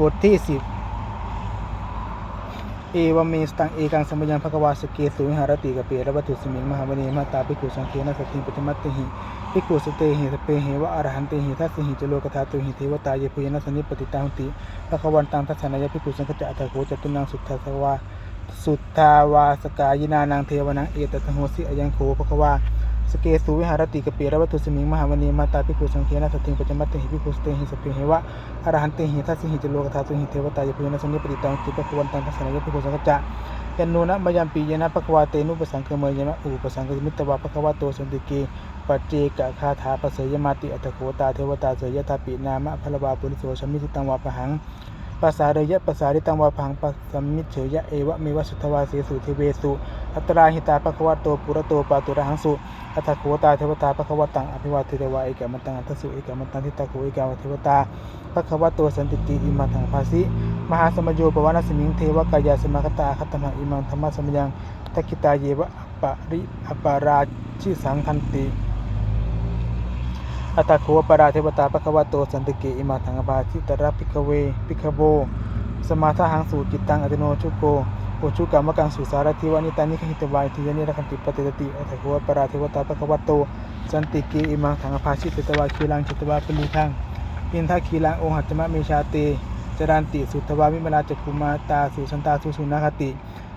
บทที่สิบเอวเมสตังเอกังสมยังภควาสเกสุวิหารติกะเประวัตถุสมิงมหามณีมาตาภิกขุสังเคนะสติปัจจมัตติหิภิกขุสเตหิสเปหิวะอรหันเตหิทัสหิจโลกธาตุหิเทวตาเยปุยนะสนิปติตาหุติภควันตังทัศนายภิกขุสังฆจะอัตถโขจตุนังสุทธาสวาสุทธาวาสกายินานังเทวนังเอตตะโหสิอยังโขภควา สเกสุวิหารติกเปียระวัตถุสมิงมหามณีมาตาภิกขุสังเคนะสติปัจจมัตติหิภิกขุสเตหิสเปหิวะอรหันเตหิทัสสิหิจโลกธาตุหิเทวตาเยปุยนะสนิปติตาหุติภควันตังทัศนายภิกขุสังฆจะยันโนนะมยัมปียนะปะควาเตนุปสังคเมยนะอุปสังคมิตวะปะควาโตสันติเกปัจเจกคาถาปเสยมาติอัตโคตาเทวตาเสยทาปินามะพลบาปุริโสชมิสิตังวาปะหัง ภาษาเรยะภาษาริตังวาพังปัสมิเฉยะเอวะเมวะสุทวาเสสุเทเวสุอัตราหิตาปะควาโตปุระโตปาตุระหังสุอัตโคตาเทวตาปะควาตังอภิวาเทวะเอกมันตังอัตสุเอกมันตังทิตาโคเอกวเทวตาปะควาโตสันติติอิมาทังภาสิมหาสมโยปวานสมิงเทวกายาสมาคตาคัตมังอิมังธรรมสมยังทักขิตาเยวะอปะริอปาราชิสังคันติ อัตตะโขปราเทวตาปะคะวะโตสันติเกอิมาทังอภาทิตระพิกเวพิกโบ สมาทาหังสูจิตตังอัตโนชุโกโอชุกรรมกังสุสารทิวานิตานิคหิตวายทิยานิรักขันติปฏิตติอัตตะโขปราเทวตาปะคะวะโตสันติเกอิมังทังอภาชิตตวาคีลังจิตวาปลีทังอินทาคีลังองหัจมะเมชาเตจรันติสุทวาวิมลาจักุมาตาสุสันตาสุสุนาคติ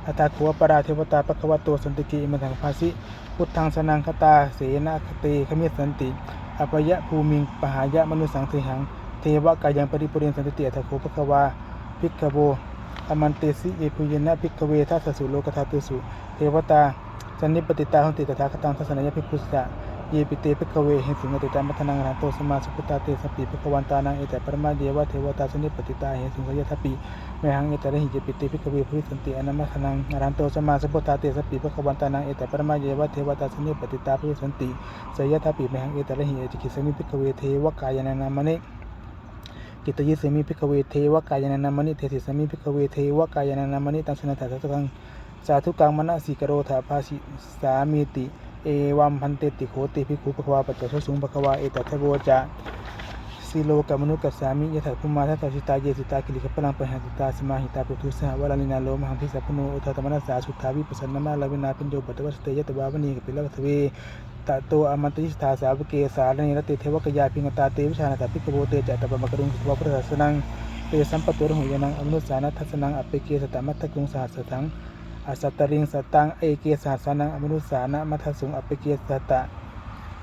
อัตตาขัวปราเทวตาปะคะวะโตสันติกิอิมังทังภาสิพุทธังสนังคตาเสนาคเตขมิสันติ อภยะภูมิงปหายะมนุสังเทหัง เทวะกายังปริปุเรนสันติเตียทะโคปะคะวาภิกขโวอมันเตสิเอปุยนะภิกขเวทัสสุโลกธาตุสุ เทวตาสันนิปติตาหุนติตถาคตังทัศนยพิพุสสะ เยปิเตภิกเวหิสิงติตามัทนังรันโตสมาสุขตาเตสปิภิกวันตานังเอแต่ปรมาเดวะเทวตาสนิปติตาเหสิงสยทัปปิเมหังเอตระหิเจปิติภิกเวภุริสันติอนัมมะคนังรันโตสมาสัพพตาเตสปิภคววันตานังเอตปรมาเยวะเทวตาสนิปติตาภุริสันติสยทัปปิเมหังเอตระหิเอจิกิสมิภิกเวเทวกายนานามะเนกิตยิสมิภิกเวเทวกายนานามะนิเทติสมิภิกเวเทวกายนานามะนิตังสนัตถะสักังสาธุกังมณสิกโรธาภาสิสามีติ เอวัมพันเตติโขติภิกขุปะควาปัจจชสุงปะควาเอตทัพโวจะสีโลกมนุกัสสามิยถาภูมาทัตตาชิตาเยสิตากิลิกพลังปะหัสิตาสมาหิตาปุถุสหวลาลินาโลมหังพิสัพโนอุทธตมนัสสาสุทธาวิปัสสนามาลาวินาปินโยปัตตวัสเตยตบาวณีกปิลวัสเวตะโตอมันติสธาสาวเกสารณีรติเทวกยาพิงตาเตวิชานาตพิกโบเตจัตตปะมะกรุงสุภพุทธศาสนังเตสัมปตุรหุยนังอมนุสานัทัสนังอเปเกสตมัตตกุงสหัสสัง อาสัตตริงสตัง เอเกสาสานังอมนุสานะมัทสุงอเปเกสตะ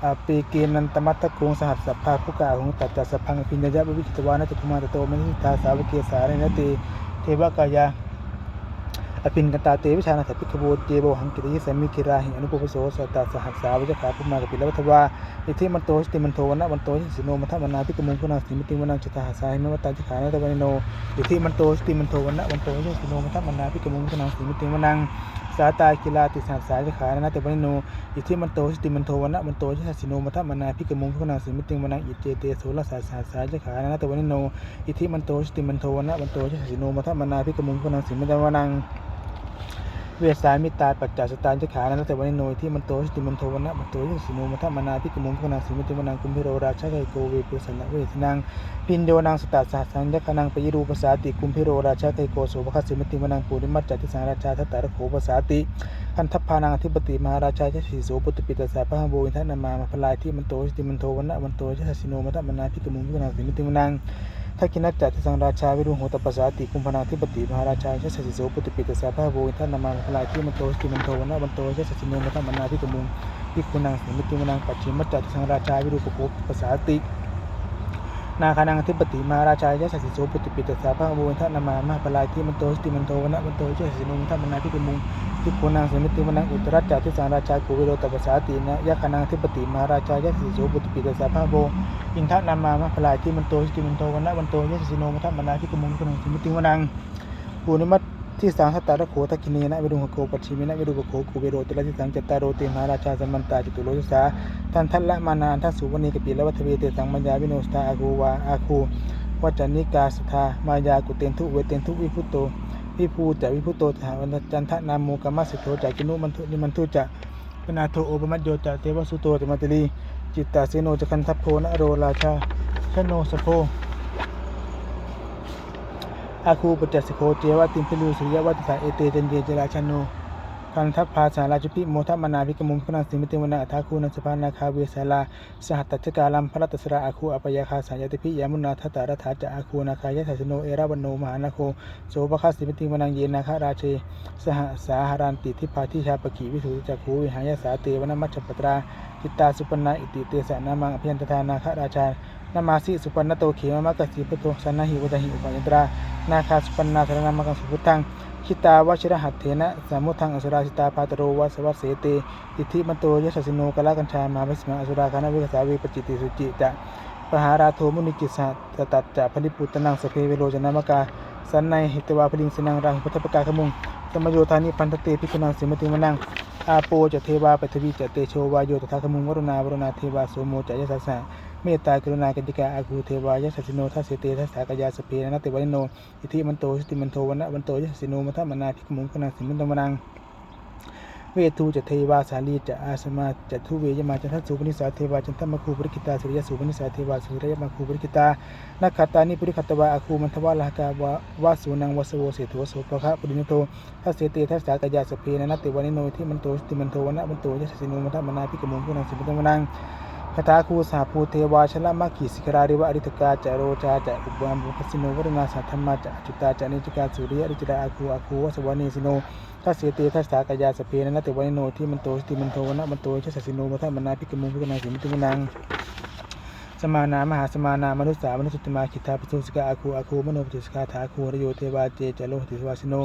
อปีเกนันตมัตตะโกงสหัสสัพพาผู้กาหงตัดจัสพังพิญญยะวิจิตวานะจตุมาตโตมนิตาสาวเกสาเรนติ เทวกายา อภินกันตาเตวิชานาถปิกโบเจโบหังกิริสมิกิราหิอนุปปโสสตาสหัสสาวิจขาพุมากปิลวัตวาอิทิมันโตสติมันโทวนะมันโตสิโนมัทมนาพิกมุงคุณาสิมิติมนังจตาหาสายมวตาจิขานะตะวันโนอิทิมันโตสติมันโทวนะมันโตสิโนมัทมนาพิกมุงคุณาสิมิติมนังสาตากิลาติสาสสายขานะต่วันโนอิทิมันโตสติมันโทวนะมันโตสิโนมัทมนาพิกมุงพุนาสิมิติมนังอิเจเตโสลสาสาสสายขานะต่วันโนอิทิมันโตสติมันโทวนะมันโตสิโนมัทมนาพิกมุงพุนาสิมิติมนัง เวสามิตาปัจจสตานจขานะแต่วันโนที่มันโตสติมันโทวนะมันโตยสิโนมัทมนาพิกมุงพนาสิมิติมนังกุมพิโรราชไกโกเวปุสนะเวสนังพินโยนังสตาสาสังยคนังปยิรูปสาติกุมพิโรราชไกโกโสภคสสิมิติมนังปูริมัจจติสังราชาทัตตารโขปสาติพันทพานังอธิปติมหาราชาเจสีโสปุตติปิตสาพระโบวินทนามามาพลายที่มันโตสติมันโทวนะมันโตยสิโนมัทมนาพิกมุงพนาสิมิติมนัง ทักกินัจจติสังราชาวิรุโหตปัสสาติคุมพนาธิปติมหาราชาเชสสิโสปุตติปิตสาพระโวินทนามาพลายที่มันโตสติมันโทวนาบันโตเชสสิเมมัทมนาพิตมุงพิคุนังสิมิติมนังปัจฉิมัจจติสังราชาวิรุปโภปัสสาติ นาคานังทิปติมาราชายะสัสิโสปุตติปิตสาพระโบวินทนามามาปลายที่มันโตสติมันโตวนะมันโตเชสสิโนมัทมนาพิกมุงพิโคนังสมิติมันังอุตรัจจทิสาราชากุวิโรตปัสสาตินะยะคานังทิปติมาราชายะสัสิโสปุตติปิตสาพระโบอินทนามามาพลายที่มันโตสติมันโตวันะมันโตเจสิโนมัทมนาพิกมุงคนังสมิติมันังปูนิมัต ที่สังสตตาระโขตะกินีนะวิรุงโกปัจฉิมินะวิรุปโขกูเวโรติละที่สังจตารโรติมหาราชาสัมมันตาจิตุโลยสาทันทัลละมานาทัสสุวณีกปิละวัฏเวเตสังมัญญาวิโนสตาอาคูวาอาคูวัจนิกาสทามายากุเตนทุเวเตนทุวิพุตโตวิภูจะวิพุตโตถาวันจันทนาโมกามัสสิโตจากินุมันทุนิมันทุจะปนาโทโอปมัจโยจะเทวสุโตจะมัตติลีจิตตาเสโนจะคันทัพโพนะโรราชาชโนสโพ อาคูปจัสโคเจวะติมพิลูสุริยวัตสาเอเตเจนเดเจราชโนคันทัพภาษาราชพิโมทัมนาภิกมุมพนังสิมิติวนาทาคูนัสภานาคาเวสาลาสหัตตจกาลัมพระตัสราอาคูอปยาคาสายติพิยามุนาทัตตารถาจะอาคูนาคายะทัสโนเอราวันโนมหานาโคโสภคาสิมิติวนังเยนาคาราเชสหสาหารันติทิพาทิชาปกิวิสุจักขูวิหายสาเตวนมัชฌปตราจิตตาสุปนาอิติเตสะนามังอภิยันตทานาคาราชา นามาสิสุปันนโตเขมมะกสีปโตสันนหิวตหิอุปายตรานาคาสุปันนาสรณามกังสุพุทังคิตาวชิรหัตเถนะสามุทังอสุราชิตาปาตโรวัสวัสเสเตอิทธิมันโตยสสิโนกะลากัญชามาวิสมาอสุราคานาวิกษาวิปจิติสุจิจะปหาราโทมุนิจิตสัตตัดจะพลิปุตตนังสเพเวโรจนามกาสันในหิตวาพลิงสนังรังพุทธปกาขมุงสมโยธานิพันธเตพิคุนังสิมติมนัง อาโปจะเทวาปฐวีจะเตโชวายโยตถาคมุงวรุณาวรุณาเทวาโสโมจะยะสัสสะเมตตากรุณากันติกาอาคูเทวายะสัสสิโนทัสเสเตทัสสากายาสเพนะเตวันโนอิทิมันโตสติมันโทวันะวันโตยสัสสิโนมัทมนาภิกมุงคณาสิมันตมนัง เวทูจะเทวาสาลีจะอาสมาจะทุเวยมาจันทสุปนิสาเทวาจันทมคูปริกิตาสุริยสุปนิสาเทวาสุริยมาคูปริกิตานักขัตตานิปุริขัตวาอาคูมันทวาลากาวาวาสูนังวสโวเสถวโสปะคะปุรินโตทัสเสเตทัสสากายาสเพนะนัตติวานิโนที่มันโตสติมันโทวันะมันโตยสัสสิโนมัทมนาพิกมุงคณาสิมัตมนัง คาถาคูสาภูเทวาชลมัคคีสิกราริวะอริตกาจะโรจาจะอุบามบุคสิโนวรนาสัทธรรมาจะจุตาจะนิจกาสุริยอริจดาอาคูอาคูวสวานีสิโนทัสเสติทัสสากายาสเพนะนัตติวานิโนที่มันโตสติมันโทวนะมันโตชะสสิโนมัทมนาพิกมุพิกนาสิมิตุมนัง สมานามหาสมานามนุษสามนุสติมาคิทาปิสุสกาอาคูอาคูมโนปิสุสกาถาคูรโยเทวาเจจโลติสวาสโน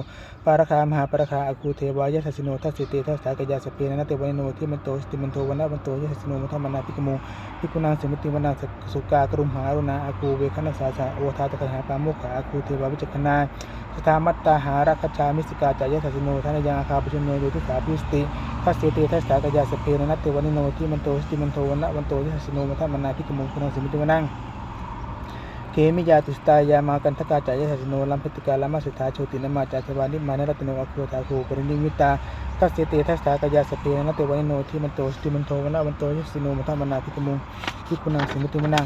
ปารคามหาปารคาอาคูเทวายะสัสสิโนทัสเสติทัสสากยาสเพนะนัตติวานิโนที่มันโตสติมันโทวันะมันโตยะสัสสิโนมัทมนาภิกมุงพิกุณังสมิติวนาสุกากรุมหารุณาอาคูเวคณสาสะโอทาตะคหาปาโมขะอาคูเทวาวิจักขณาสทามัตตาหารักชามิสกาจายะสัสสิโนทานยังอาคาปชุนโนโยทุสาพิสติทัสเสติทัสสากยาสเพนะนัตติวานิโนที่มันโตสติมันโทวันนะวันโตยะสัสโนมัทมนาภิกมุงคุณังสมิติวนังเคมิยาตุสตายามากันทกาจายสัสโนลัมพิติกาลัมาสุทธาโชตินมาจาสวานิมานะรัตโนอคุตาคูปรินิมิตาทัสเติทัสสากายาสเปนะเตวานิโนที่มันโตสติมันโทวนะวันโตยสิโนมัทมนาภิกมุงพิกุณังสมิติมนัง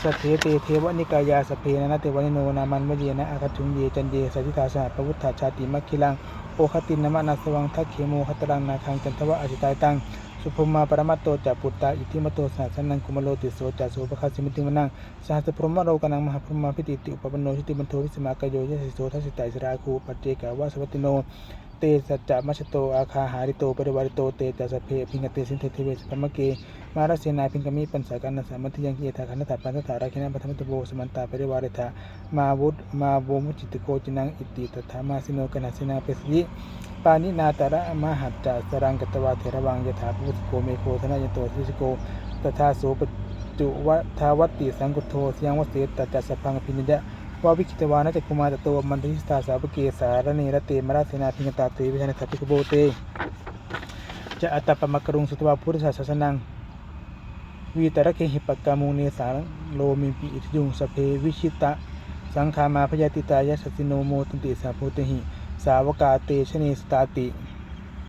สัทเทเตเทวนิกายาสเพนะเตวานิโนนามันมเยนะอาคัจุงเยจันเยสัจจิตาสหปวุฒาชาติมัคคิลังโอคตินนมะนาสวังทักเขโมคตรังนาคังจันทวะอจิตายตัง สุภมาปรมัตโตจะปุตตาอิทิมโตสาสนังกุมโลติโสจะโสภคาสิมิติมนังสหัสพรหมโรกนังมหาพรหมาพิติติอุปปโนชิติมันโทวิสมากายโยยสิโสทัสสิตาอิสราคูปัจเจกาวาสวัติโนเตสัจจะมัชโตอาคาหาริโตปริวาริโตเตจัสเพพิงกเตสินเทเทเวสพัมมเกมาราเสนาพิงกมิปันสากันนสสามัติยังเกถาคันถาปันถาราคินะปัทมัตโบสมันตาปริวาริธามาวุฒมาโวมุจิตโกจินังอิติตถามาสิโนกนัสสินาเปสิ ปานินาตระมหัจจะสรังกตวาเทระวังยถาพุทธโกเมโคธนายโตทิสโกตถาโสปจุวัทาวัตติสังกุโทสยังวเสตจัสสพังพินิยะวาวิคิตวานะจักกุมารตโตมันทิสตาสาปเกสารเนรเตมราเสนาพิงตาเตวิชนะสัพพิกโบเตจะอัตตปมกรุงสุตวาพุทธศาสนังวีตระเคหิปกามุเนสารโลมิปิอิทยุงสเพวิชิตะสังขามาพยาติตายะสสสิโนโมตุนติสาโพติหิ สาวก